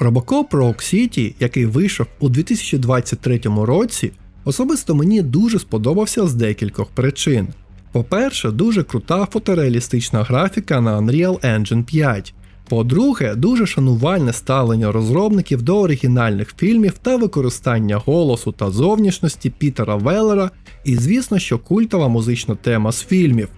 Robocop Rogue City, який вийшов у 2023 році, особисто мені дуже сподобався з декількох причин. По-перше, дуже крута фотореалістична графіка на Unreal Engine 5. По-друге, дуже шанувальне ставлення розробників до оригінальних фільмів та використання голосу та зовнішності Пітера Веллера, і звісно, що культова музична тема з фільмів.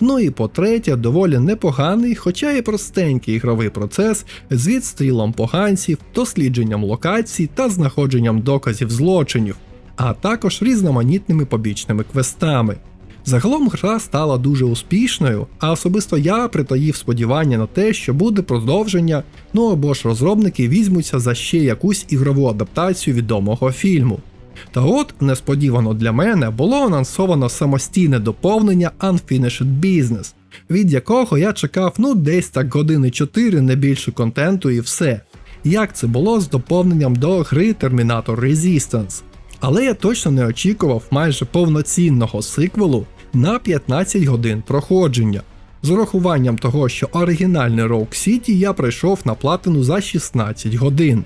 Ну і по-третє, доволі непоганий, хоча і простенький ігровий процес з відстрілом поганців, дослідженням локацій та знаходженням доказів злочинів, а також різноманітними побічними квестами. Загалом гра стала дуже успішною, а особисто я притаїв сподівання на те, що буде продовження, ну або ж розробники візьмуться за ще якусь ігрову адаптацію відомого фільму. Та от, несподівано для мене, було анонсовано самостійне доповнення Unfinished Business, від якого я чекав ну десь так години 4 не більше контенту і все. Як це було з доповненням до гри Terminator Resistance. Але я точно не очікував майже повноцінного сиквелу на 15 годин проходження. З урахуванням того, що оригінальний Rogue City я пройшов на платину за 16 годин.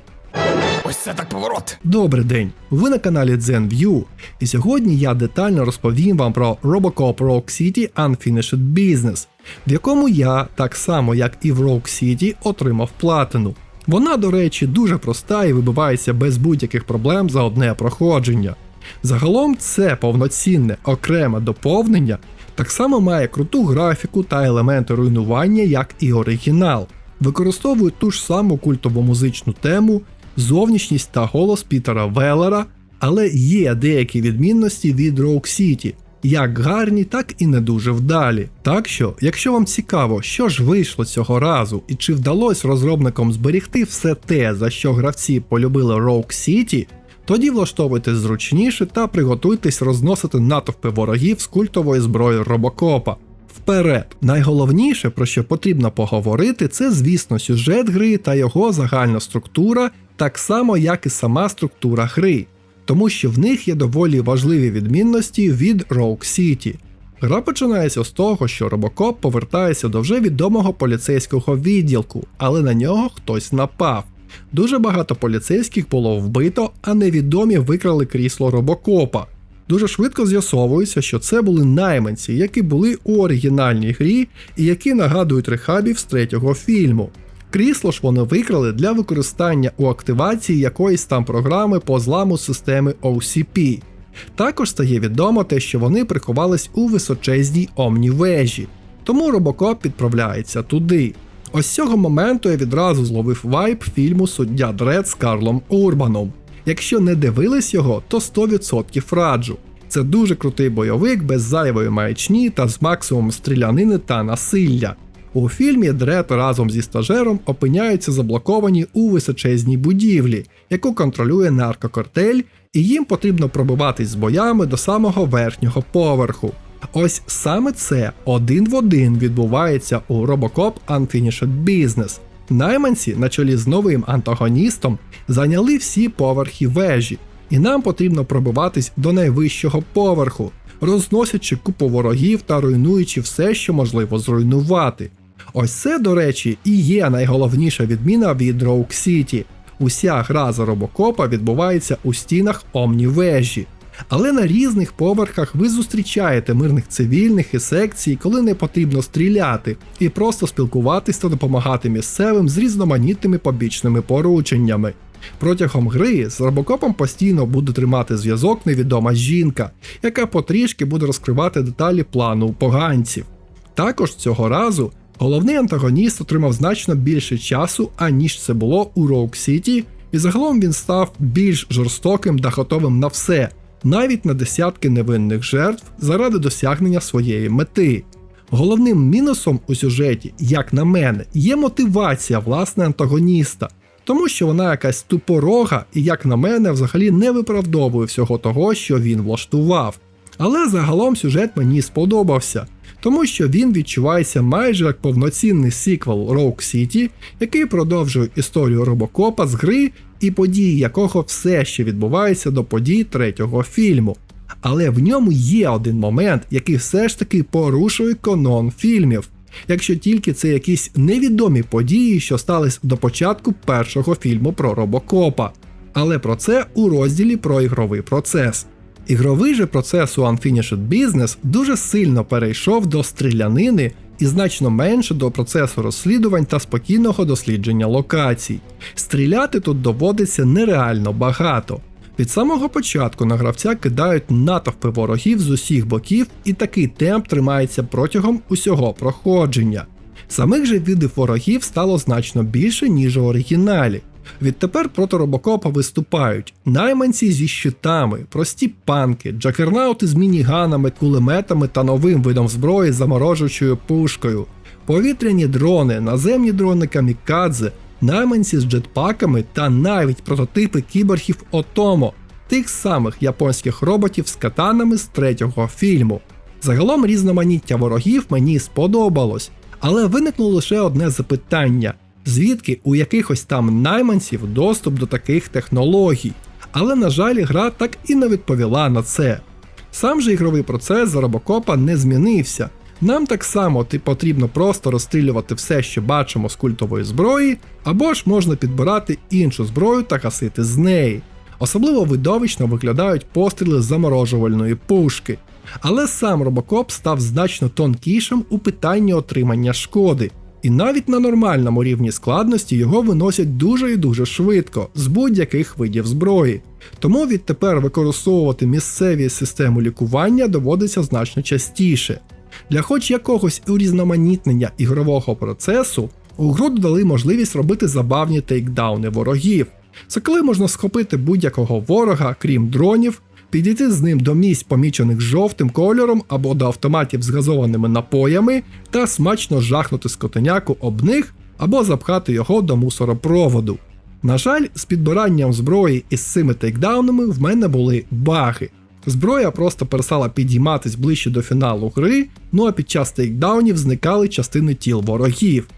Ось це так поворот. Добрий день! Ви на каналі ZenView, і сьогодні я детально розповім вам про Robocop Rogue City Unfinished Business, в якому я, так само як і в Rogue City, отримав платину. Вона, до речі, дуже проста і вибивається без будь-яких проблем за одне проходження. Загалом це повноцінне окреме доповнення, так само має круту графіку та елементи руйнування, як і оригінал. Використовує ту ж саму культову музичну тему, зовнішність та голос Пітера Веллера, але є деякі відмінності від Rogue City, як гарні, так і не дуже вдалі. Так що, якщо вам цікаво, що ж вийшло цього разу, і чи вдалося розробникам зберігти все те, за що гравці полюбили Rogue City, тоді влаштовуйтесь зручніше та приготуйтесь розносити натовпи ворогів з культової зброї робокопа. Вперед, найголовніше, про що потрібно поговорити, це, звісно, сюжет гри та його загальна структура, так само як і сама структура гри, тому що в них є доволі важливі відмінності від Rogue City. Гра починається з того, що робокоп повертається до вже відомого поліцейського відділку, але на нього хтось напав. Дуже багато поліцейських було вбито, а невідомі викрали крісло робокопа. Дуже швидко з'ясовується, що це були найманці, які були у оригінальній грі і які нагадують рехабів з третього фільму. Крісло ж вони викрали для використання у активації якоїсь там програми по зламу системи OCP. Також стає відомо те, що вони приховались у височезній омні-вежі, тому робокоп відправляється туди. Ось цього моменту я відразу зловив вайб фільму Суддя Дред з Карлом Урбаном. Якщо не дивились його, то 100% раджу. Це дуже крутий бойовик без зайвої маячні та з максимумом стрілянини та насилля. У фільмі Дред разом зі стажером опиняються заблоковані у височезній будівлі, яку контролює наркокартель, і їм потрібно пробиватись з боями до самого верхнього поверху. Ось саме це один в один відбувається у Robocop Unfinished Business. Найманці, на чолі з новим антагоністом, зайняли всі поверхи вежі, і нам потрібно пробиватись до найвищого поверху, розносячи купу ворогів та руйнуючи все, що можливо зруйнувати. Ось це, до речі, і є найголовніша відміна від Rogue City. Уся гра за робокопа відбувається у стінах Омні-вежі. Але на різних поверхах ви зустрічаєте мирних цивільних і секцій, коли не потрібно стріляти, і просто спілкуватись та допомагати місцевим з різноманітними побічними порученнями. Протягом гри з робокопом постійно буде тримати зв'язок невідома жінка, яка потрішки буде розкривати деталі плану поганців. Також цього разу головний антагоніст отримав значно більше часу, аніж це було у Rogue City, і загалом він став більш жорстоким та готовим на все, навіть на десятки невинних жертв заради досягнення своєї мети. Головним мінусом у сюжеті, як на мене, є мотивація власне антагоніста, тому що вона якась тупорога і, як на мене, взагалі не виправдовує всього того, що він влаштував. Але загалом сюжет мені сподобався, тому що він відчувається майже як повноцінний сиквел Rogue City, який продовжує історію робокопа з гри і події якого все ще відбувається до подій третього фільму. Але в ньому є один момент, який все ж таки порушує канон фільмів. якщо тільки це якісь невідомі події, що стались до початку першого фільму про робокопа. Але про це у розділі про ігровий процес. Ігровий же процес у Unfinished Business дуже сильно перейшов до стрілянини і значно менше до процесу розслідувань та спокійного дослідження локацій. Стріляти тут доводиться нереально багато. Від самого початку на гравця кидають натовпи ворогів з усіх боків, і такий темп тримається протягом усього проходження. Самих же видів ворогів стало значно більше, ніж у оригіналі. Відтепер проти робокопа виступають найманці зі щитами, прості панки, джакернаути з мініганами, кулеметами та новим видом зброї заморожуючою пушкою, повітряні дрони, наземні дрони камікадзе, найманці з джетпаками та навіть прототипи кіборгів Отомо, тих самих японських роботів з катанами з третього фільму. Загалом різноманіття ворогів мені сподобалось, але виникло лише одне запитання: звідки у якихось там найманців доступ до таких технологій? Але, на жаль, гра так і не відповіла на це. Сам же ігровий процес за робокопа не змінився. Нам так само потрібно просто розстрілювати все, що бачимо з культової зброї, або ж можна підбирати іншу зброю та гасити з неї. Особливо видовищно виглядають постріли з заморожувальної пушки. Але сам робокоп став значно тонкішим у питанні отримання шкоди, і навіть на нормальному рівні складності його виносять дуже і дуже швидко з будь-яких видів зброї. Тому відтепер використовувати місцеві системи лікування доводиться значно частіше. Для хоч якогось урізноманітнення ігрового процесу у гру додали можливість робити забавні тейкдауни ворогів. Це коли можна схопити будь-якого ворога, крім дронів, підійти з ним до місць, помічених жовтим кольором або до автоматів з газованими напоями, та смачно жахнути скотеняку об них або запхати його до мусоропроводу. На жаль, з підбиранням зброї із цими тейкдаунами в мене були баги. Зброя просто перестала підійматись ближче до фіналу гри, ну а під час тейкдаунів зникали частини тіл ворогів.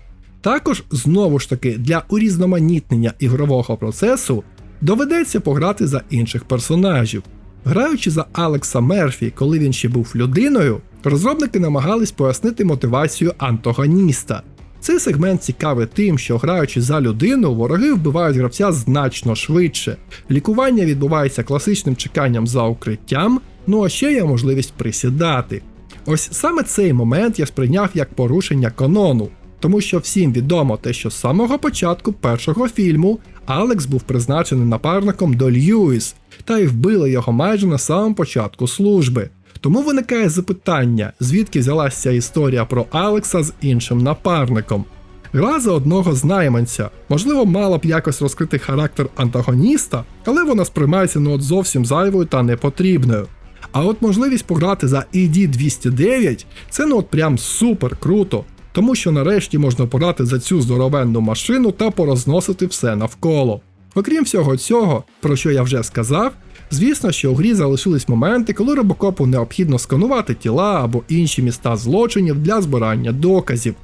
Також, знову ж таки, для урізноманітнення ігрового процесу доведеться пограти за інших персонажів. Граючи за Алекса Мерфі, коли він ще був людиною, розробники намагались пояснити мотивацію антагоніста. Цей сегмент цікавий тим, що граючи за людину, вороги вбивають гравця значно швидше. Лікування відбувається класичним чеканням за укриттям, ну а ще є можливість присідати. Ось саме цей момент я сприйняв як порушення канону, тому що всім відомо те, що з самого початку першого фільму Алекс був призначений напарником до Льюіс, та й вбили його майже на самому початку служби. Тому виникає запитання, звідки взялася історія про Алекса з іншим напарником. Гра за одного з найманця, можливо, мала б якось розкрити характер антагоніста, але вона сприймається ну от зовсім зайвою та непотрібною. А от можливість пограти за ED209 це ну от прям супер круто, тому що нарешті можна пограти за цю здоровенну машину та порозносити все навколо. Окрім всього цього, про що я вже сказав, звісно, що у грі залишились моменти, коли робокопу необхідно сканувати тіла або інші міста злочинів для збирання доказів.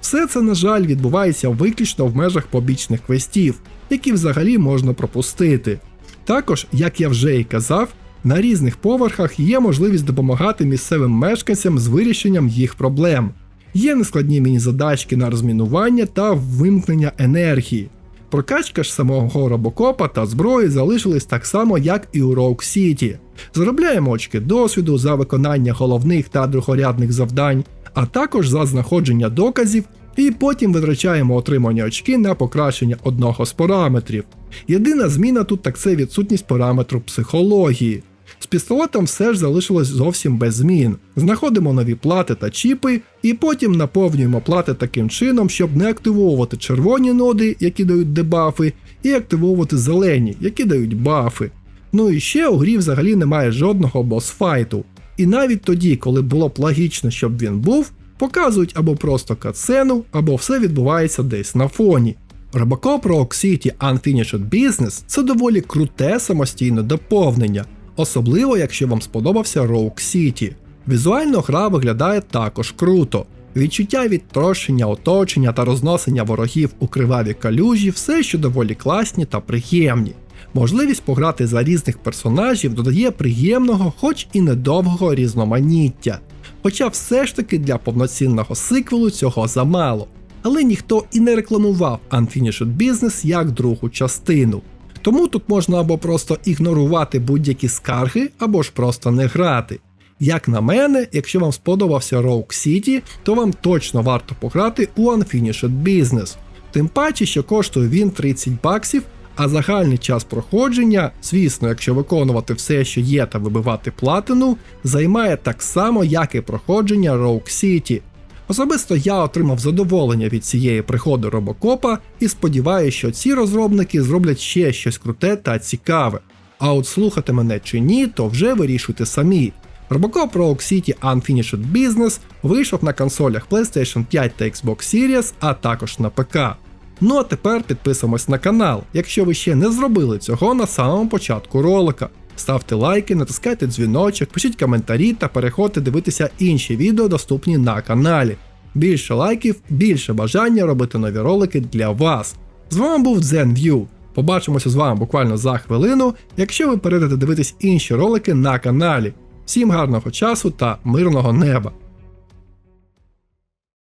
Все це, на жаль, відбувається виключно в межах побічних квестів, які взагалі можна пропустити. Також, як я вже і казав, на різних поверхах є можливість допомагати місцевим мешканцям з вирішенням їх проблем. Є нескладні міні-задачки на розмінування та вимкнення енергії. Прокачка ж самого робокопа та зброї залишились так само, як і у Rogue City. Заробляємо очки досвіду за виконання головних та другорядних завдань, а також за знаходження доказів, і потім витрачаємо отримані очки на покращення одного з параметрів. Єдина зміна тут так це відсутність параметру психології. З пістолетом все ж залишилось зовсім без змін. Знаходимо нові плати та чіпи, і потім наповнюємо плати таким чином, щоб не активовувати червоні ноди, які дають дебафи, і активовувати зелені, які дають бафи. Ну і ще у грі взагалі немає жодного босфайту. І навіть тоді, коли було б логічно, щоб він був, показують або просто катсцену, або все відбувається десь на фоні. Robocop Rock City Unfinished Business це доволі круте самостійне доповнення, особливо якщо вам сподобався Rogue City. Візуально гра виглядає також круто. Відчуття відтрощення, оточення та розносення ворогів у криваві калюжі все ще доволі класні та приємні. Можливість пограти за різних персонажів додає приємного, хоч і недовгого різноманіття. Хоча все ж таки для повноцінного сиквелу цього замало. Але ніхто і не рекламував Unfinished Business як другу частину. Тому тут можна або просто ігнорувати будь-які скарги, або ж просто не грати. Як на мене, якщо вам сподобався Rogue City, то вам точно варто пограти у Unfinished Business. Тим паче, що коштує він 30 баксів, а загальний час проходження, звісно, якщо виконувати все, що є, та вибивати платину, займає так само, як і проходження Rogue City. Особисто я отримав задоволення від цієї приходу робокопа і сподіваюся, що ці розробники зроблять ще щось круте та цікаве. А от слухати мене чи ні, то вже вирішуйте самі. Robocop Rogue City Unfinished Business вийшов на консолях PlayStation 5 та Xbox Series, а також на ПК. Ну а тепер підписуємось на канал, якщо ви ще не зробили цього на самому початку ролика. Ставте лайки, натискайте дзвіночок, пишіть коментарі та переходьте дивитися інші відео, доступні на каналі. Більше лайків, більше бажання робити нові ролики для вас. З вами був ZenView. Побачимося з вами буквально за хвилину, якщо ви перейдете дивитись інші ролики на каналі. Всім гарного часу та мирного неба!